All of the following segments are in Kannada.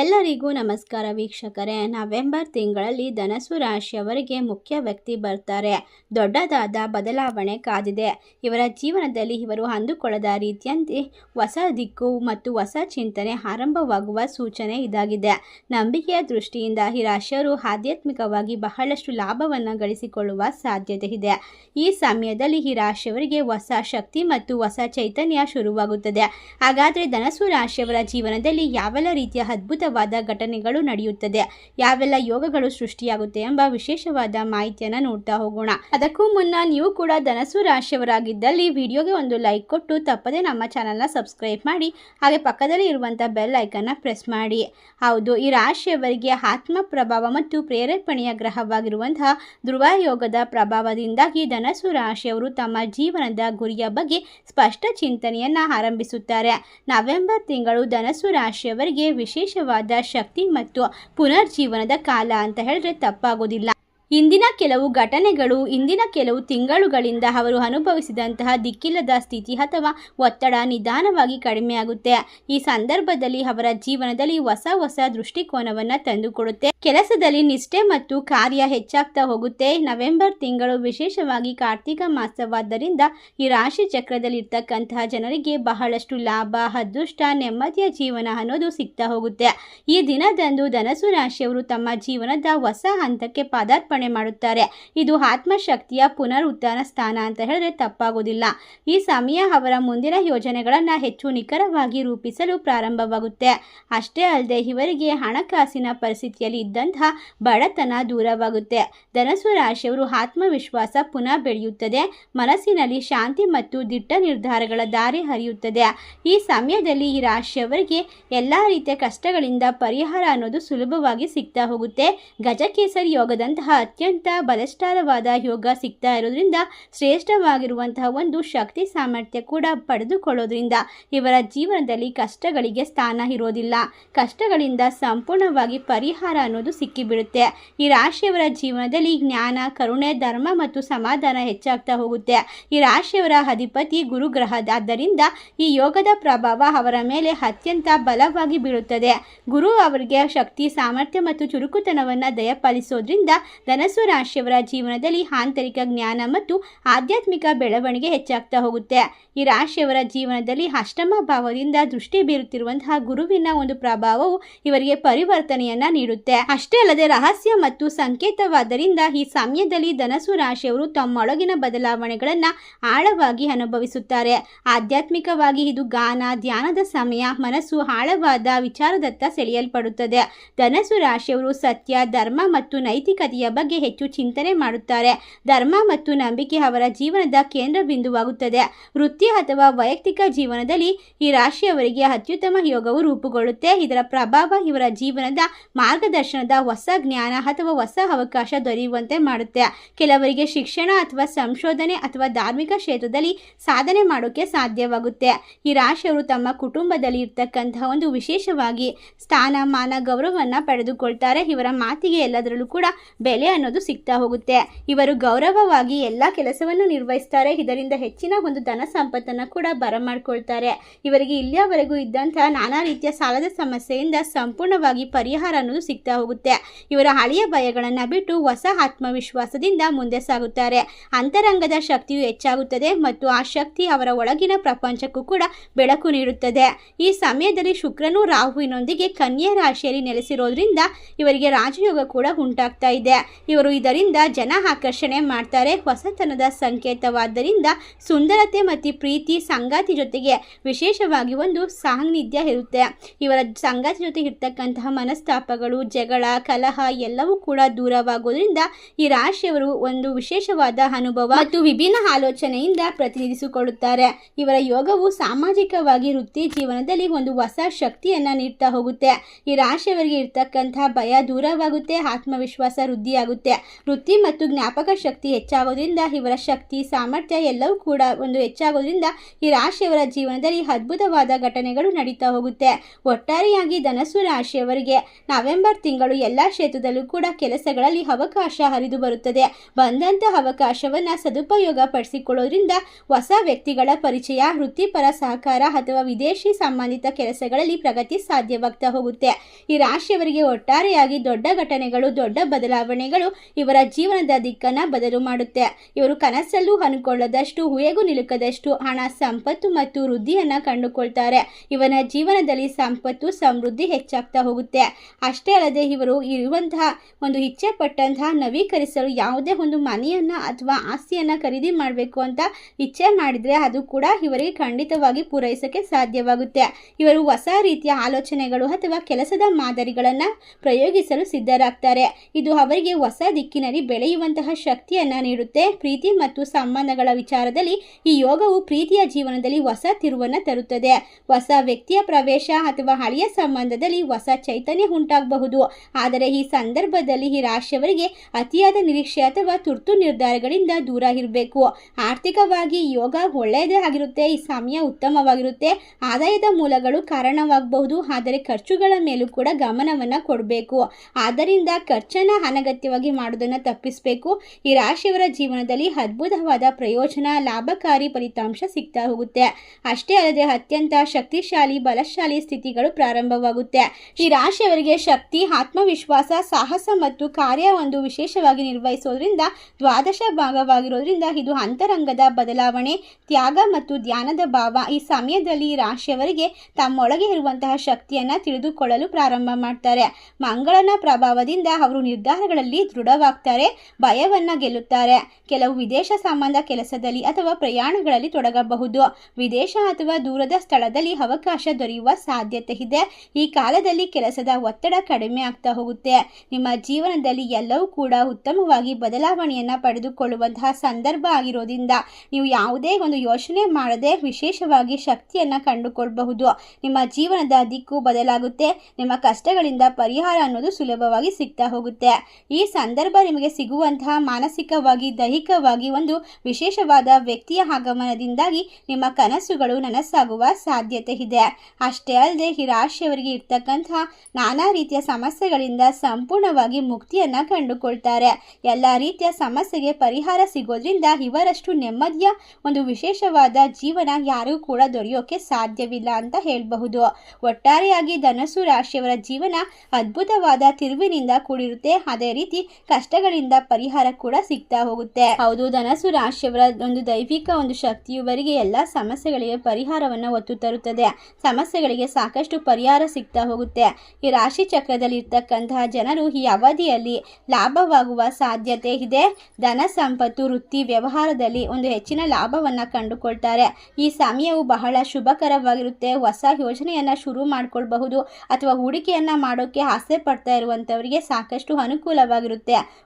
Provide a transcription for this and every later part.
ಎಲ್ಲರಿಗೂ ನಮಸ್ಕಾರ ವೀಕ್ಷಕರೇ. ನವೆಂಬರ್ ತಿಂಗಳಲ್ಲಿ ಧನಸು ರಾಶಿಯವರಿಗೆ ಮುಖ್ಯ ವ್ಯಕ್ತಿ ಬರ್ತಾರೆ. ದೊಡ್ಡದಾದ ಬದಲಾವಣೆ ಕಾದಿದೆ. ಇವರ ಜೀವನದಲ್ಲಿ ಇವರು ಅಂದುಕೊಳ್ಳದ ರೀತಿಯಂತೆ ಹೊಸ ದಿಕ್ಕು ಮತ್ತು ಹೊಸ ಚಿಂತನೆ ಆರಂಭವಾಗುವ ಸೂಚನೆ ಇದಾಗಿದೆ. ನಂಬಿಕೆಯ ದೃಷ್ಟಿಯಿಂದ ಈ ರಾಶಿಯವರು ಆಧ್ಯಾತ್ಮಿಕವಾಗಿ ಬಹಳಷ್ಟು ಲಾಭವನ್ನು ಗಳಿಸಿಕೊಳ್ಳುವ ಸಾಧ್ಯತೆ ಇದೆ. ಈ ಸಮಯದಲ್ಲಿ ಈ ರಾಶಿಯವರಿಗೆ ಹೊಸ ಶಕ್ತಿ ಮತ್ತು ಹೊಸ ಚೈತನ್ಯ ಶುರುವಾಗುತ್ತದೆ. ಹಾಗಾದರೆ ಧನಸು ರಾಶಿಯವರ ಜೀವನದಲ್ಲಿ ಯಾವೆಲ್ಲ ರೀತಿಯ ಅದ್ಭುತವಾದ ಘಟನೆಗಳು ನಡೆಯುತ್ತದೆ. ಯಾವೆಲ್ಲ ಯೋಗಗಳು ಸೃಷ್ಟಿಯಾಗುತ್ತೆ ಎಂಬ ವಿಶೇಷವಾದ ಮಾಹಿತಿಯನ್ನು ನೋಡ್ತಾ ಹೋಗೋಣ. ಅದಕ್ಕೂ ಮುನ್ನ ನೀವು ಕೂಡ ಧನಸು ರಾಶಿಯವರಾಗಿದ್ದಲ್ಲಿ ವಿಡಿಯೋಗೆ ಒಂದು ಲೈಕ್ ಕೊಟ್ಟು ತಪ್ಪದೆ ನಮ್ಮ ಚಾನಲ್ನ ಸಬ್ಸ್ಕ್ರೈಬ್ ಮಾಡಿ, ಹಾಗೆ ಪಕ್ಕದಲ್ಲಿ ಇರುವಂಥ ಬೆಲ್ ಐಕನ್ನ ಪ್ರೆಸ್ ಮಾಡಿ. ಹೌದು, ಈ ರಾಶಿಯವರಿಗೆ ಆತ್ಮ ಪ್ರಭಾವ ಮತ್ತು ಪ್ರೇರೇಪಣೆಯ ಗ್ರಹವಾಗಿರುವಂತಹ ಧ್ರುವ ಯೋಗದ ಪ್ರಭಾವದಿಂದಾಗಿ ಧನಸು ರಾಶಿಯವರು ತಮ್ಮ ಜೀವನದ ಗುರಿಯ ಬಗ್ಗೆ ಸ್ಪಷ್ಟ ಚಿಂತನೆಯನ್ನ ಆರಂಭಿಸುತ್ತಾರೆ. ನವೆಂಬರ್ ತಿಂಗಳು ಧನಸು ರಾಶಿಯವರಿಗೆ ವಿಶೇಷವಾದ ಶಕ್ತಿ ಮತ್ತು ಪುನರ್ಜೀವನದ ಕಾಲ ಅಂತ ಹೇಳಿದ್ರೆ ತಪ್ಪಾಗೋದಿಲ್ಲ. ಇಂದಿನ ಕೆಲವು ಘಟನೆಗಳು, ಇಂದಿನ ಕೆಲವು ತಿಂಗಳುಗಳಿಂದ ಅವರು ಅನುಭವಿಸಿದಂತಹ ದಿಕ್ಕಿಲ್ಲದ ಸ್ಥಿತಿ ಅಥವಾ ಒತ್ತಡ ನಿಧಾನವಾಗಿ ಕಡಿಮೆಯಾಗುತ್ತೆ. ಈ ಸಂದರ್ಭದಲ್ಲಿ ಅವರ ಜೀವನದಲ್ಲಿ ಹೊಸ ಹೊಸ ದೃಷ್ಟಿಕೋನವನ್ನು ತಂದುಕೊಡುತ್ತೆ. ಕೆಲಸದಲ್ಲಿ ನಿಷ್ಠೆ ಮತ್ತು ಕಾರ್ಯ ಹೆಚ್ಚಾಗ್ತಾ ಹೋಗುತ್ತೆ. ನವೆಂಬರ್ ತಿಂಗಳು ವಿಶೇಷವಾಗಿ ಕಾರ್ತಿಕ ಮಾಸವಾದ್ದರಿಂದ ಈ ರಾಶಿ ಚಕ್ರದಲ್ಲಿ ಇರ್ತಕ್ಕಂತಹ ಜನರಿಗೆ ಬಹಳಷ್ಟು ಲಾಭ, ಅದೃಷ್ಟ, ನೆಮ್ಮದಿಯ ಜೀವನ ಅನ್ನೋದು ಸಿಗ್ತಾ ಹೋಗುತ್ತೆ. ಈ ದಿನದಂದು ಧನಸು ರಾಶಿಯವರು ತಮ್ಮ ಜೀವನದ ಹೊಸ ಹಂತಕ್ಕೆ ಪದಾರ್ಪಣೆ ಮಾಡುತ್ತಾರೆ. ಇದು ಆತ್ಮಶಕ್ತಿಯ ಪುನರುತ್ಥಾನ ಸ್ಥಾನ ಅಂತ ಹೇಳಿದ್ರೆ ತಪ್ಪಾಗೋದಿಲ್ಲ. ಈ ಸಮಯ ಅವರ ಮುಂದಿನ ಯೋಜನೆಗಳನ್ನು ಹೆಚ್ಚು ನಿಖರವಾಗಿ ರೂಪಿಸಲು ಪ್ರಾರಂಭವಾಗುತ್ತೆ. ಅಷ್ಟೇ ಅಲ್ಲದೆ ಇವರಿಗೆ ಹಣಕಾಸಿನ ಪರಿಸ್ಥಿತಿಯಲ್ಲಿ ಇದ್ದಂತಹ ಬಡತನ ದೂರವಾಗುತ್ತೆ. ಧನಸು ರಾಶಿಯವರು ಆತ್ಮವಿಶ್ವಾಸ ಪುನಃ ಬೆಳೆಯುತ್ತದೆ. ಮನಸ್ಸಿನಲ್ಲಿ ಶಾಂತಿ ಮತ್ತು ದಿಟ್ಟ ನಿರ್ಧಾರಗಳ ದಾರಿ ಹರಿಯುತ್ತದೆ. ಈ ಸಮಯದಲ್ಲಿ ಈ ರಾಶಿಯವರಿಗೆ ಎಲ್ಲ ರೀತಿಯ ಕಷ್ಟಗಳಿಂದ ಪರಿಹಾರ ಅನ್ನೋದು ಸುಲಭವಾಗಿ ಸಿಗ್ತಾ ಹೋಗುತ್ತೆ. ಗಜಕೇಸರಿ ಯೋಗದಂತಹ ಅತ್ಯಂತ ಬಲಿಷ್ಠವಾದ ಯೋಗ ಸಿಗ್ತಾ ಇರೋದ್ರಿಂದ ಶ್ರೇಷ್ಠವಾಗಿರುವಂತಹ ಒಂದು ಶಕ್ತಿ ಸಾಮರ್ಥ್ಯ ಕೂಡ ಪಡೆದುಕೊಳ್ಳೋದ್ರಿಂದ ಇವರ ಜೀವನದಲ್ಲಿ ಕಷ್ಟಗಳಿಗೆ ಸ್ಥಾನ ಇರೋದಿಲ್ಲ. ಕಷ್ಟಗಳಿಂದ ಸಂಪೂರ್ಣವಾಗಿ ಪರಿಹಾರ ಅನ್ನೋದು ಸಿಕ್ಕಿಬಿಡುತ್ತೆ. ಈ ರಾಶಿಯವರ ಜೀವನದಲ್ಲಿ ಜ್ಞಾನ, ಕರುಣೆ, ಧರ್ಮ ಮತ್ತು ಸಮಾಧಾನ ಹೆಚ್ಚಾಗ್ತಾ ಹೋಗುತ್ತೆ. ಈ ರಾಶಿಯವರ ಅಧಿಪತಿ ಗುರುಗ್ರಹದಾದ್ದರಿಂದ ಈ ಯೋಗದ ಪ್ರಭಾವ ಅವರ ಮೇಲೆ ಅತ್ಯಂತ ಬಲವಾಗಿ ಬೀಳುತ್ತದೆ. ಗುರು ಅವರಿಗೆ ಶಕ್ತಿ, ಸಾಮರ್ಥ್ಯ ಮತ್ತು ಚುರುಕುತನವನ್ನು ದಯಪಾಲಿಸೋದ್ರಿಂದ ಧನಸು ರಾಶಿಯವರ ಜೀವನದಲ್ಲಿ ಆಂತರಿಕ ಜ್ಞಾನ ಮತ್ತು ಆಧ್ಯಾತ್ಮಿಕ ಬೆಳವಣಿಗೆ ಹೆಚ್ಚಾಗ್ತಾ ಹೋಗುತ್ತೆ. ಈ ರಾಶಿಯವರ ಜೀವನದಲ್ಲಿ ಅಷ್ಟಮ ಭಾವದಿಂದ ದೃಷ್ಟಿ ಬೀರುತ್ತಿರುವಂತಹ ಗುರುವಿನ ಒಂದು ಪ್ರಭಾವವು ಇವರಿಗೆ ಪರಿವರ್ತನೆಯನ್ನ ನೀಡುತ್ತೆ. ಅಷ್ಟೇ ಅಲ್ಲದೆ ರಹಸ್ಯ ಮತ್ತು ಸಂಕೇತವಾದ್ದರಿಂದ ಈ ಸಮಯದಲ್ಲಿ ಧನಸು ರಾಶಿಯವರು ತಮ್ಮೊಳಗಿನ ಬದಲಾವಣೆಗಳನ್ನ ಆಳವಾಗಿ ಅನುಭವಿಸುತ್ತಾರೆ. ಆಧ್ಯಾತ್ಮಿಕವಾಗಿ ಇದು ಗಾನ, ಧ್ಯಾನದ ಸಮಯ, ಮನಸ್ಸು ಆಳವಾದ ವಿಚಾರದತ್ತ ಸೆಳೆಯಲ್ಪಡುತ್ತದೆ. ಧನಸು ರಾಶಿಯವರು ಸತ್ಯ, ಧರ್ಮ ಮತ್ತು ನೈತಿಕತೆಯ ಬಗ್ಗೆ ಹೆಚ್ಚು ಚಿಂತನೆ ಮಾಡುತ್ತಾರೆ. ಧರ್ಮ ಮತ್ತು ನಂಬಿಕೆ ಅವರ ಜೀವನದ ಕೇಂದ್ರ ಬಿಂದುವಾಗುತ್ತದೆ. ವೃತ್ತಿ ಅಥವಾ ವೈಯಕ್ತಿಕ ಜೀವನದಲ್ಲಿ ಈ ರಾಶಿಯವರಿಗೆ ಅತ್ಯುತ್ತಮ ಯೋಗವು ರೂಪುಗೊಳ್ಳುತ್ತೆ. ಇದರ ಪ್ರಭಾವ ಇವರ ಜೀವನದ ಮಾರ್ಗದರ್ಶನದ ಹೊಸ ಜ್ಞಾನ ಅಥವಾ ಹೊಸ ಅವಕಾಶ ದೊರೆಯುವಂತೆ ಮಾಡುತ್ತೆ. ಕೆಲವರಿಗೆ ಶಿಕ್ಷಣ ಅಥವಾ ಸಂಶೋಧನೆ ಅಥವಾ ಧಾರ್ಮಿಕ ಕ್ಷೇತ್ರದಲ್ಲಿ ಸಾಧನೆ ಮಾಡೋಕೆ ಸಾಧ್ಯವಾಗುತ್ತೆ. ಈ ರಾಶಿಯವರು ತಮ್ಮ ಕುಟುಂಬದಲ್ಲಿ ಇರ್ತಕ್ಕಂತಹ ಒಂದು ವಿಶೇಷವಾಗಿ ಸ್ಥಾನಮಾನ ಗೌರವವನ್ನು ಪಡೆದುಕೊಳ್ತಾರೆ. ಇವರ ಮಾತಿಗೆ ಎಲ್ಲದರಲ್ಲೂ ಕೂಡ ಬೆಲೆ ಅನ್ನೋದು ಸಿಗ್ತಾ ಹೋಗುತ್ತೆ. ಇವರು ಗೌರವವಾಗಿ ಎಲ್ಲ ಕೆಲಸವನ್ನು ನಿರ್ವಹಿಸ್ತಾರೆ. ಇದರಿಂದ ಹೆಚ್ಚಿನ ಒಂದು ಧನ ಸಂಪತ್ತನ್ನು ಕೂಡ ಬರಮಾಡ್ಕೊಳ್ತಾರೆ. ಇವರಿಗೆ ಇಲ್ಲಿಯವರೆಗೂ ಇದ್ದಂತಹ ನಾನಾ ರೀತಿಯ ಸಾಲದ ಸಮಸ್ಯೆಯಿಂದ ಸಂಪೂರ್ಣವಾಗಿ ಪರಿಹಾರ ಅನ್ನೋದು ಸಿಗ್ತಾ ಹೋಗುತ್ತೆ. ಇವರ ಹಳೆಯ ಭಯಗಳನ್ನು ಬಿಟ್ಟು ಹೊಸ ಆತ್ಮವಿಶ್ವಾಸದಿಂದ ಮುಂದೆ ಸಾಗುತ್ತಾರೆ. ಅಂತರಂಗದ ಶಕ್ತಿಯು ಹೆಚ್ಚಾಗುತ್ತದೆ ಮತ್ತು ಆ ಶಕ್ತಿ ಅವರ ಒಳಗಿನ ಪ್ರಪಂಚಕ್ಕೂ ಕೂಡ ಬೆಳಕು ನೀಡುತ್ತದೆ. ಈ ಸಮಯದಲ್ಲಿ ಶುಕ್ರನು ರಾಹುವಿನೊಂದಿಗೆ ಕನ್ಯಾ ರಾಶಿಯಲ್ಲಿ ನೆಲೆಸಿರೋದ್ರಿಂದ ಇವರಿಗೆ ರಾಜಯೋಗ ಕೂಡ ಉಂಟಾಗ್ತಾ ಇದೆ. ಇವರು ಇದರಿಂದ ಜನ ಆಕರ್ಷಣೆ ಮಾಡ್ತಾರೆ. ಹೊಸತನದ ಸಂಕೇತವಾದ್ದರಿಂದ ಸುಂದರತೆ ಮತ್ತು ಪ್ರೀತಿ ಸಂಗಾತಿ ಜೊತೆಗೆ ವಿಶೇಷವಾಗಿ ಒಂದು ಸಾನ್ನಿಧ್ಯ ಇರುತ್ತೆ. ಇವರ ಸಂಗಾತಿ ಜೊತೆ ಇರ್ತಕ್ಕಂತಹ ಮನಸ್ತಾಪಗಳು, ಜಗಳ, ಕಲಹ ಎಲ್ಲವೂ ಕೂಡ ದೂರವಾಗೋದ್ರಿಂದ ಈ ರಾಶಿಯವರು ಒಂದು ವಿಶೇಷವಾದ ಅನುಭವ ಮತ್ತು ವಿಭಿನ್ನ ಆಲೋಚನೆಯಿಂದ ಪ್ರತಿನಿಧಿಸಿಕೊಳ್ಳುತ್ತಾರೆ. ಇವರ ಯೋಗವು ಸಾಮಾಜಿಕವಾಗಿ ವೃತ್ತಿ ಜೀವನದಲ್ಲಿ ಒಂದು ಹೊಸ ಶಕ್ತಿಯನ್ನ ನೀಡ್ತಾ ಹೋಗುತ್ತೆ. ಈ ರಾಶಿಯವರಿಗೆ ಇರ್ತಕ್ಕಂತಹ ಭಯ ದೂರವಾಗುತ್ತೆ, ಆತ್ಮವಿಶ್ವಾಸ ವೃದ್ಧಿಯಾಗುತ್ತೆ. ಹೆಚ್ಚಾಗುತ್ತೆ ವೃತ್ತಿ ಮತ್ತು ಜ್ಞಾಪಕ ಶಕ್ತಿ ಹೆಚ್ಚಾಗೋದ್ರಿಂದ ಇವರ ಶಕ್ತಿ, ಸಾಮರ್ಥ್ಯ ಎಲ್ಲವೂ ಕೂಡ ಒಂದು ಹೆಚ್ಚಾಗೋದ್ರಿಂದ ಈ ರಾಶಿಯವರ ಜೀವನದಲ್ಲಿ ಅದ್ಭುತವಾದ ಘಟನೆಗಳು ನಡೀತಾ ಹೋಗುತ್ತೆ. ಒಟ್ಟಾರೆಯಾಗಿ ಧನಸ್ಸು ರಾಶಿಯವರಿಗೆ ನವೆಂಬರ್ ತಿಂಗಳು ಎಲ್ಲ ಕ್ಷೇತ್ರದಲ್ಲೂ ಕೂಡ ಕೆಲಸಗಳಲ್ಲಿ ಅವಕಾಶ ಹರಿದು ಬರುತ್ತದೆ. ಬಂದಂತಹ ಅವಕಾಶವನ್ನು ಸದುಪಯೋಗ ಪಡಿಸಿಕೊಳ್ಳೋದ್ರಿಂದ ಹೊಸ ವ್ಯಕ್ತಿಗಳ ಪರಿಚಯ, ವೃತ್ತಿಪರ ಸಹಕಾರ ಅಥವಾ ವಿದೇಶಿ ಸಂಬಂಧಿತ ಕೆಲಸಗಳಲ್ಲಿ ಪ್ರಗತಿ ಸಾಧ್ಯವಾಗ್ತಾ ಹೋಗುತ್ತೆ. ಈ ರಾಶಿಯವರಿಗೆ ಒಟ್ಟಾರೆಯಾಗಿ ದೊಡ್ಡ ಘಟನೆಗಳು, ದೊಡ್ಡ ಬದಲಾವಣೆಗಳು ಇವರ ಜೀವನದ ದಿಕ್ಕನ್ನ ಬದಲು ಮಾಡುತ್ತೆ. ಇವರು ಕನಸಲ್ಲೂ ಅನ್ಕೊಳ್ಳದಷ್ಟು ಹುಯೆಗೂ ನಿಲುಕದಷ್ಟು ಹಣ, ಸಂಪತ್ತು ಮತ್ತು ವೃದ್ಧಿಯನ್ನ ಕಂಡುಕೊಳ್ತಾರೆ. ಇವನ ಜೀವನದಲ್ಲಿ ಸಂಪತ್ತು, ಸಮೃದ್ಧಿ ಹೆಚ್ಚಾಗ್ತಾ ಹೋಗುತ್ತೆ. ಅಷ್ಟೇ ಅಲ್ಲದೆ ಇವರು ಇರುವಂತಹ ಒಂದು ಇಚ್ಛೆ ಪಟ್ಟಂತಹ ನವೀಕರಿಸಲು ಯಾವುದೇ ಒಂದು ಮನೆಯನ್ನ ಅಥವಾ ಆಸ್ತಿಯನ್ನ ಖರೀದಿ ಮಾಡಬೇಕು ಅಂತ ಇಚ್ಛೆ ಮಾಡಿದ್ರೆ ಅದು ಕೂಡ ಇವರಿಗೆ ಖಂಡಿತವಾಗಿ ಪೂರೈಸಕ್ಕೆ ಸಾಧ್ಯವಾಗುತ್ತೆ. ಇವರು ಹೊಸ ರೀತಿಯ ಆಲೋಚನೆಗಳು ಅಥವಾ ಕೆಲಸದ ಮಾದರಿಗಳನ್ನ ಪ್ರಯೋಗಿಸಲು ಸಿದ್ಧರಾಗ್ತಾರೆ. ಇದು ಅವರಿಗೆ ದಿಕ್ಕಿನಲ್ಲಿ ಬೆಳೆಯುವಂತಹ ಶಕ್ತಿಯನ್ನ ನೀಡುತ್ತೆ. ಪ್ರೀತಿ ಮತ್ತು ಸಂಬಂಧಗಳ ವಿಚಾರದಲ್ಲಿ ಈ ಯೋಗವು ಪ್ರೀತಿಯ ಜೀವನದಲ್ಲಿ ಹೊಸ ತಿರುವನ್ನು ತರುತ್ತದೆ. ಹೊಸ ವ್ಯಕ್ತಿಯ ಪ್ರವೇಶ ಅಥವಾ ಹಳೆಯ ಸಂಬಂಧದಲ್ಲಿ ಹೊಸ ಚೈತನ್ಯ ಉಂಟಾಗಬಹುದು. ಆದರೆ ಈ ಸಂದರ್ಭದಲ್ಲಿ ಈ ರಾಶಿಯವರಿಗೆ ಅತಿಯಾದ ನಿರೀಕ್ಷೆ ಅಥವಾ ತುರ್ತು ನಿರ್ಧಾರಗಳಿಂದ ದೂರ ಇರಬೇಕು. ಆರ್ಥಿಕವಾಗಿ ಯೋಗ ಒಳ್ಳೆಯದೇ ಆಗಿರುತ್ತೆ. ಈ ಸಮಯ ಉತ್ತಮವಾಗಿರುತ್ತೆ. ಆದಾಯದ ಮೂಲಗಳು ಕಾರಣವಾಗಬಹುದು. ಆದರೆ ಖರ್ಚುಗಳ ಮೇಲೂ ಕೂಡ ಗಮನವನ್ನು ಕೊಡಬೇಕು. ಆದ್ದರಿಂದ ಖರ್ಚನ್ನು ಅನಗತ್ಯವಾಗಿ ಮಾಡೋದನ್ನು ತಪ್ಪಿಸಬೇಕು. ಈ ರಾಶಿಯವರ ಜೀವನದಲ್ಲಿ ಅದ್ಭುತವಾದ ಪ್ರಯೋಜನ, ಲಾಭಕಾರಿ ಫಲಿತಾಂಶ ಸಿಗ್ತಾ ಹೋಗುತ್ತೆ. ಅಷ್ಟೇ ಅಲ್ಲದೆ ಅತ್ಯಂತ ಶಕ್ತಿಶಾಲಿ, ಬಲಶಾಲಿ ಸ್ಥಿತಿಗಳು ಪ್ರಾರಂಭವಾಗುತ್ತೆ. ಈ ರಾಶಿಯವರಿಗೆ ಶಕ್ತಿ, ಆತ್ಮವಿಶ್ವಾಸ, ಸಾಹಸ ಮತ್ತು ಕಾರ್ಯ ಒಂದು ವಿಶೇಷವಾಗಿ ನಿರ್ವಹಿಸೋದ್ರಿಂದ, ದ್ವಾದಶ ಭಾಗವಾಗಿರೋದ್ರಿಂದ ಇದು ಅಂತರಂಗದ ಬದಲಾವಣೆ, ತ್ಯಾಗ ಮತ್ತು ಧ್ಯಾನದ ಭಾವ. ಈ ಸಮಯದಲ್ಲಿ ರಾಶಿಯವರಿಗೆ ತಮ್ಮೊಳಗೆ ಇರುವಂತಹ ಶಕ್ತಿಯನ್ನ ತಿಳಿದುಕೊಳ್ಳಲು ಪ್ರಾರಂಭ ಮಾಡ್ತಾರೆ. ಮಂಗಳನ ಪ್ರಭಾವದಿಂದ ಅವರು ನಿರ್ಧಾರಗಳಲ್ಲಿ ದೃಢವಾಗ್ತಾರೆ, ಭಯವನ್ನ ಗೆಲ್ಲುತ್ತಾರೆ. ಕೆಲವು ವಿದೇಶ ಸಂಬಂಧ ಕೆಲಸದಲ್ಲಿ ಅಥವಾ ಪ್ರಯಾಣಗಳಲ್ಲಿ ತೊಡಗಬಹುದು. ವಿದೇಶ ಅಥವಾ ದೂರದ ಸ್ಥಳದಲ್ಲಿ ಅವಕಾಶ ದೊರೆಯುವ ಸಾಧ್ಯತೆ ಇದೆ. ಈ ಕಾಲದಲ್ಲಿ ಕೆಲಸದ ಒತ್ತಡ ಕಡಿಮೆ ಆಗ್ತಾ ಹೋಗುತ್ತೆ. ನಿಮ್ಮ ಜೀವನದಲ್ಲಿ ಎಲ್ಲವೂ ಕೂಡ ಉತ್ತಮವಾಗಿ ಬದಲಾವಣೆಯನ್ನ ಪಡೆದುಕೊಳ್ಳುವಂತಹ ಸಂದರ್ಭ ಆಗಿರೋದ್ರಿಂದ ನೀವು ಯಾವುದೇ ಒಂದು ಯೋಚನೆ ಮಾಡದೆ ವಿಶೇಷವಾಗಿ ಶಕ್ತಿಯನ್ನ ಕಂಡುಕೊಳ್ಳಬಹುದು ನಿಮ್ಮ ಜೀವನದ ದಿಕ್ಕು ಬದಲಾಗುತ್ತೆ. ನಿಮ್ಮ ಕಷ್ಟಗಳಿಂದ ಪರಿಹಾರ ಅನ್ನೋದು ಸುಲಭವಾಗಿ ಸಿಗ್ತಾ ಹೋಗುತ್ತೆ. ಈ ಸಂದರ್ಭ ನಿಮಗೆ ಸಿಗುವಂತಹ ಮಾನಸಿಕವಾಗಿ, ದೈಹಿಕವಾಗಿ ಒಂದು ವಿಶೇಷವಾದ ವ್ಯಕ್ತಿಯ ಆಗಮನದಿಂದಾಗಿ ನಿಮ್ಮ ಕನಸುಗಳು ನನಸಾಗುವ ಸಾಧ್ಯತೆ ಇದೆ. ಅಷ್ಟೇ ಅಲ್ಲದೆ ಈ ರಾಶಿಯವರಿಗೆ ಇರ್ತಕ್ಕಂತಹ ನಾನಾ ರೀತಿಯ ಸಮಸ್ಯೆಗಳಿಂದ ಸಂಪೂರ್ಣವಾಗಿ ಮುಕ್ತಿಯನ್ನು ಕಂಡುಕೊಳ್ತಾರೆ. ಎಲ್ಲ ರೀತಿಯ ಸಮಸ್ಯೆಗೆ ಪರಿಹಾರ ಸಿಗೋದ್ರಿಂದ ಇವರಷ್ಟು ನೆಮ್ಮದಿಯ ಒಂದು ವಿಶೇಷವಾದ ಜೀವನ ಯಾರಿಗೂ ಕೂಡ ದೊರೆಯೋಕೆ ಸಾಧ್ಯವಿಲ್ಲ ಅಂತ ಹೇಳಬಹುದು. ಒಟ್ಟಾರೆಯಾಗಿ ಧನಸು ರಾಶಿಯವರ ಜೀವನ ಅದ್ಭುತವಾದ ತಿರುವಿನಿಂದ ಕೂಡಿರುತ್ತೆ. ಅದೇ ರೀತಿ ಕಷ್ಟಗಳಿಂದ ಪರಿಹಾರ ಕೂಡ ಸಿಗ್ತಾ ಹೋಗುತ್ತೆ. ಹೌದು, ಧನಸು ರಾಶಿಯವರ ಒಂದು ದೈವಿಕ ಒಂದು ಶಕ್ತಿ ಇವರಿಗೆ ಎಲ್ಲ ಸಮಸ್ಯೆಗಳಿಗೆ ಪರಿಹಾರವನ್ನು ಒತ್ತು ತರುತ್ತದೆ. ಸಮಸ್ಯೆಗಳಿಗೆ ಸಾಕಷ್ಟು ಪರಿಹಾರ ಸಿಗ್ತಾ ಹೋಗುತ್ತೆ. ಈ ರಾಶಿ ಚಕ್ರದಲ್ಲಿ ಇರ್ತಕ್ಕಂತಹ ಜನರು ಈ ಅವಧಿಯಲ್ಲಿ ಲಾಭವಾಗುವ ಸಾಧ್ಯತೆ ಇದೆ. ಧನ ಸಂಪತ್ತು, ವೃತ್ತಿ, ವ್ಯವಹಾರದಲ್ಲಿ ಒಂದು ಹೆಚ್ಚಿನ ಲಾಭವನ್ನ ಕಂಡುಕೊಳ್ತಾರೆ. ಈ ಸಮಯವು ಬಹಳ ಶುಭಕರವಾಗಿರುತ್ತೆ. ಹೊಸ ಯೋಜನೆಯನ್ನ ಶುರು ಮಾಡ್ಕೊಳ್ಬಹುದು ಅಥವಾ ಹೂಡಿಕೆಯನ್ನ ಮಾಡೋಕೆ ಆಸೆ ಪಡ್ತಾ ಇರುವಂತವರಿಗೆ ಸಾಕಷ್ಟು ಅನುಕೂಲವಾಗಿರುತ್ತೆ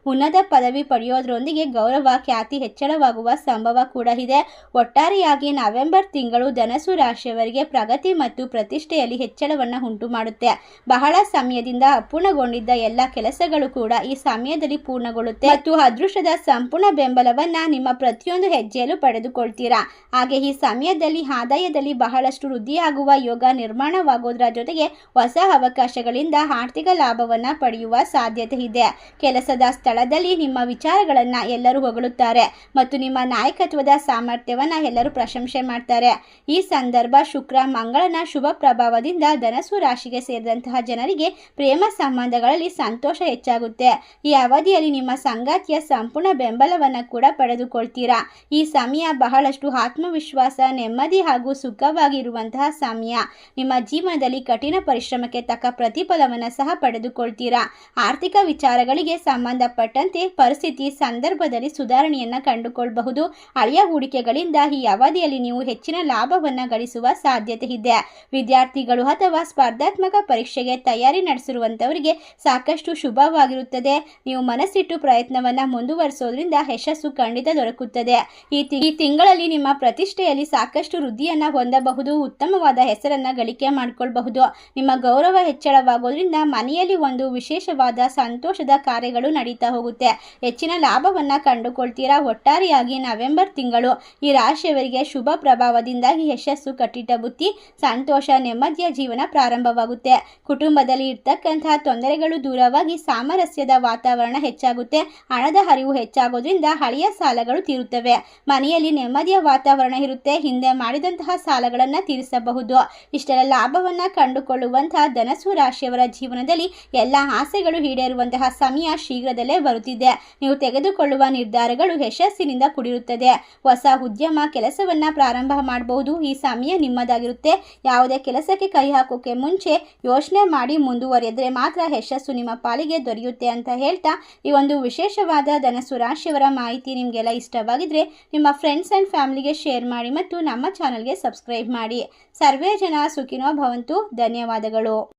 ಉನ್ನತ ಪದವಿ ಪಡೆಯೋದ್ರೊಂದಿಗೆ ಗೌರವ, ಖ್ಯಾತಿ ಹೆಚ್ಚಳವಾಗುವ ಸಂಭವ ಕೂಡ ಇದೆ. ಒಟ್ಟಾರೆಯಾಗಿ ನವೆಂಬರ್ ತಿಂಗಳು ಧನಸು ರಾಶಿಯವರಿಗೆ ಪ್ರಗತಿ ಮತ್ತು ಪ್ರತಿಷ್ಠೆಯಲ್ಲಿ ಹೆಚ್ಚಳವನ್ನ ಉಂಟು ಮಾಡುತ್ತೆ ಬಹಳ ಸಮಯದಿಂದ ಅಪೂರ್ಣಗೊಂಡಿದ್ದ ಎಲ್ಲ ಕೆಲಸಗಳು ಕೂಡ ಈ ಸಮಯದಲ್ಲಿ ಪೂರ್ಣಗೊಳ್ಳುತ್ತೆ. ಮತ್ತು ಅದೃಷ್ಟದ ಸಂಪೂರ್ಣ ಬೆಂಬಲವನ್ನ ನಿಮ್ಮ ಪ್ರತಿಯೊಂದು ಹೆಜ್ಜೆಯಲ್ಲೂ ಪಡೆದುಕೊಳ್ತೀರಾ? ಹಾಗೆ ಈ ಸಮಯದಲ್ಲಿ ಆದಾಯದಲ್ಲಿ ಬಹಳಷ್ಟು ವೃದ್ಧಿಯಾಗುವ ಯೋಗ ನಿರ್ಮಾಣವಾಗೋದ್ರ ಜೊತೆಗೆ ಹೊಸ ಅವಕಾಶಗಳಿಂದ ಆರ್ಥಿಕ ಲಾಭವನ್ನ ಪಡೆಯುವ ಸಾಧ್ಯತೆ ಇದೆ. ಕೆಲಸದ ಸ್ಥಳದಲ್ಲಿ ನಿಮ್ಮ ವಿಚಾರಗಳನ್ನ ಎಲ್ಲರೂ ಹೊಗಳುತ್ತಾರೆ ಮತ್ತು ನಿಮ್ಮ ನಾಯಕತ್ವದ ಸಾಮರ್ಥ್ಯವನ್ನ ಎಲ್ಲರೂ ಪ್ರಶಂಸೆ ಮಾಡ್ತಾರೆ. ಈ ಸಂದರ್ಭ ಶುಕ್ರ, ಮಂಗಳನ ಶುಭ ಪ್ರಭಾವದಿಂದ ಧನಸು ರಾಶಿಗೆ ಸೇರಿದಂತಹ ಜನರಿಗೆ ಪ್ರೇಮ ಸಂಬಂಧಗಳಲ್ಲಿ ಸಂತೋಷ ಹೆಚ್ಚಾಗುತ್ತೆ. ಈ ಅವಧಿಯಲ್ಲಿ ನಿಮ್ಮ ಸಂಗಾತಿಯ ಸಂಪೂರ್ಣ ಬೆಂಬಲವನ್ನು ಕೂಡ ಪಡೆದುಕೊಳ್ತೀರಾ. ಈ ಸಮಯ ಬಹಳಷ್ಟು ಆತ್ಮವಿಶ್ವಾಸ, ನೆಮ್ಮದಿ ಹಾಗೂ ಸುಖವಾಗಿರುವಂತಹ ಸಮಯ. ನಿಮ್ಮ ಜೀವನದಲ್ಲಿ ಕಠಿಣ ಪರಿಶ್ರಮಕ್ಕೆ ತಕ್ಕ ಪ್ರತಿಫಲವನ್ನು ಸಹ ಪಡೆದುಕೊಳ್ತೀರಾ. ಆರ್ಥಿಕ ವಿಚಾರಗಳಿಗೆ ಸಂಬಂಧಪಟ್ಟಂತೆ ಪರಿಸ್ಥಿತಿ ಸಂದರ್ಭದಲ್ಲಿ ಸುಧಾರಣೆಯನ್ನ ಕಂಡುಕೊಳ್ಳಬಹುದು ಹಳೆಯ ಹೂಡಿಕೆಗಳಿಂದ ಈ ಅವಧಿಯಲ್ಲಿ ನೀವು ಹೆಚ್ಚಿನ ಲಾಭವನ್ನು ಗಳಿಸುವ ಸಾಧ್ಯತೆ ಇದೆ. ವಿದ್ಯಾರ್ಥಿಗಳು ಅಥವಾ ಸ್ಪರ್ಧಾತ್ಮಕ ಪರೀಕ್ಷೆಗೆ ತಯಾರಿ ನಡೆಸಿರುವಂತವರಿಗೆ ಸಾಕಷ್ಟು ಶುಭವಾಗಿರುತ್ತದೆ. ನೀವು ಮನಸ್ಸಿಟ್ಟು ಪ್ರಯತ್ನವನ್ನ ಮುಂದುವರಿಸೋದ್ರಿಂದ ಯಶಸ್ಸು ಖಂಡಿತ ದೊರಕುತ್ತದೆ. ಈ ತಿಂಗಳಲ್ಲಿ ನಿಮ್ಮ ಪ್ರತಿಷ್ಠೆಯಲ್ಲಿ ಸಾಕಷ್ಟು ವೃದ್ಧಿಯನ್ನ ಹೊಂದಬಹುದು. ಉತ್ತಮವಾದ ಹೆಸರನ್ನ ಗಳಿಕೆ ಮಾಡಿಕೊಳ್ಳಬಹುದು ನಿಮ್ಮ ಗೌರವ ಹೆಚ್ಚಳವಾಗೋದ್ರಿಂದ ಮನೆಯಲ್ಲಿ ಒಂದು ವಿಶೇಷವಾದ ಸಂತೋಷದ ಕಾರ್ಯಗಳು ಕಾರ್ಯಗಳು ನಡೀತಾ ಹೋಗುತ್ತೆ. ಹೆಚ್ಚಿನ ಲಾಭವನ್ನ ಕಂಡುಕೊಳ್ತೀರಾ? ಒಟ್ಟಾರೆಯಾಗಿ ನವೆಂಬರ್ ತಿಂಗಳು ಈ ರಾಶಿಯವರಿಗೆ ಶುಭ ಪ್ರಭಾವದಿಂದಾಗಿ ಯಶಸ್ಸು ಕಟ್ಟಿಟ್ಟ ಬುತ್ತಿ ಸಂತೋಷ, ನೆಮ್ಮದಿಯ ಜೀವನ ಪ್ರಾರಂಭವಾಗುತ್ತೆ. ಕುಟುಂಬದಲ್ಲಿ ಇರ್ತಕ್ಕಂತಹ ತೊಂದರೆಗಳು ದೂರವಾಗಿ ಸಾಮರಸ್ಯದ ವಾತಾವರಣ ಹೆಚ್ಚಾಗುತ್ತೆ. ಹಣದ ಹರಿವು ಹೆಚ್ಚಾಗೋದ್ರಿಂದ ಹಳೆಯ ಸಾಲಗಳು ತೀರುತ್ತವೆ. ಮನೆಯಲ್ಲಿ ನೆಮ್ಮದಿಯ ವಾತಾವರಣ ಇರುತ್ತೆ. ಹಿಂದೆ ಮಾಡಿದಂತಹ ಸಾಲಗಳನ್ನು ತೀರಿಸಬಹುದು. ಇಷ್ಟೆಲ್ಲ ಲಾಭವನ್ನ ಕಂಡುಕೊಳ್ಳುವಂತಹ ಧನಸು ರಾಶಿಯವರ ಜೀವನದಲ್ಲಿ ಎಲ್ಲ ಆಸೆಗಳು ಈಡೇರುವಂತಹ ಸಮಯ ಶೀಘ್ರದಲ್ಲೇ ಬರುತ್ತಿದೆ. ನೀವು ತೆಗೆದುಕೊಳ್ಳುವ ನಿರ್ಧಾರಗಳು ಯಶಸ್ಸಿನಿಂದ ಕೂಡಿರುತ್ತದೆ. ಹೊಸ ಉದ್ಯಮ ಕೆಲಸವನ್ನ ಪ್ರಾರಂಭ ಮಾಡಬಹುದು. ಈ ಸಮಯ ನಿಮ್ಮದಾಗಿರುತ್ತೆ. ಯಾವುದೇ ಕೆಲಸಕ್ಕೆ ಕೈ ಹಾಕೋಕೆ ಮುಂಚೆ ಯೋಚನೆ ಮಾಡಿ ಮುಂದುವರೆದ್ರೆ ಮಾತ್ರ ಯಶಸ್ಸು ನಿಮ್ಮ ಪಾಲಿಗೆ ದೊರೆಯುತ್ತೆ ಅಂತ ಹೇಳ್ತಾ ಈ ಒಂದು ವಿಶೇಷವಾದ ಧನಸು ರಾಶಿಯವರ ಮಾಹಿತಿ ನಿಮಗೆಲ್ಲ ಇಷ್ಟವಾಗಿದ್ರೆ ನಿಮ್ಮ ಫ್ರೆಂಡ್ಸ್ ಆ್ಯಂಡ್ ಫ್ಯಾಮಿಲಿಗೆ ಶೇರ್ ಮಾಡಿ ಮತ್ತು ನಮ್ಮ ಚಾನಲ್ಗೆ ಸಬ್ಸ್ಕ್ರೈಬ್ ಮಾಡಿ. ಸರ್ವೇ ಜನ ಸುಖಿನೋ ಭವಂತು. ಧನ್ಯವಾದಗಳು.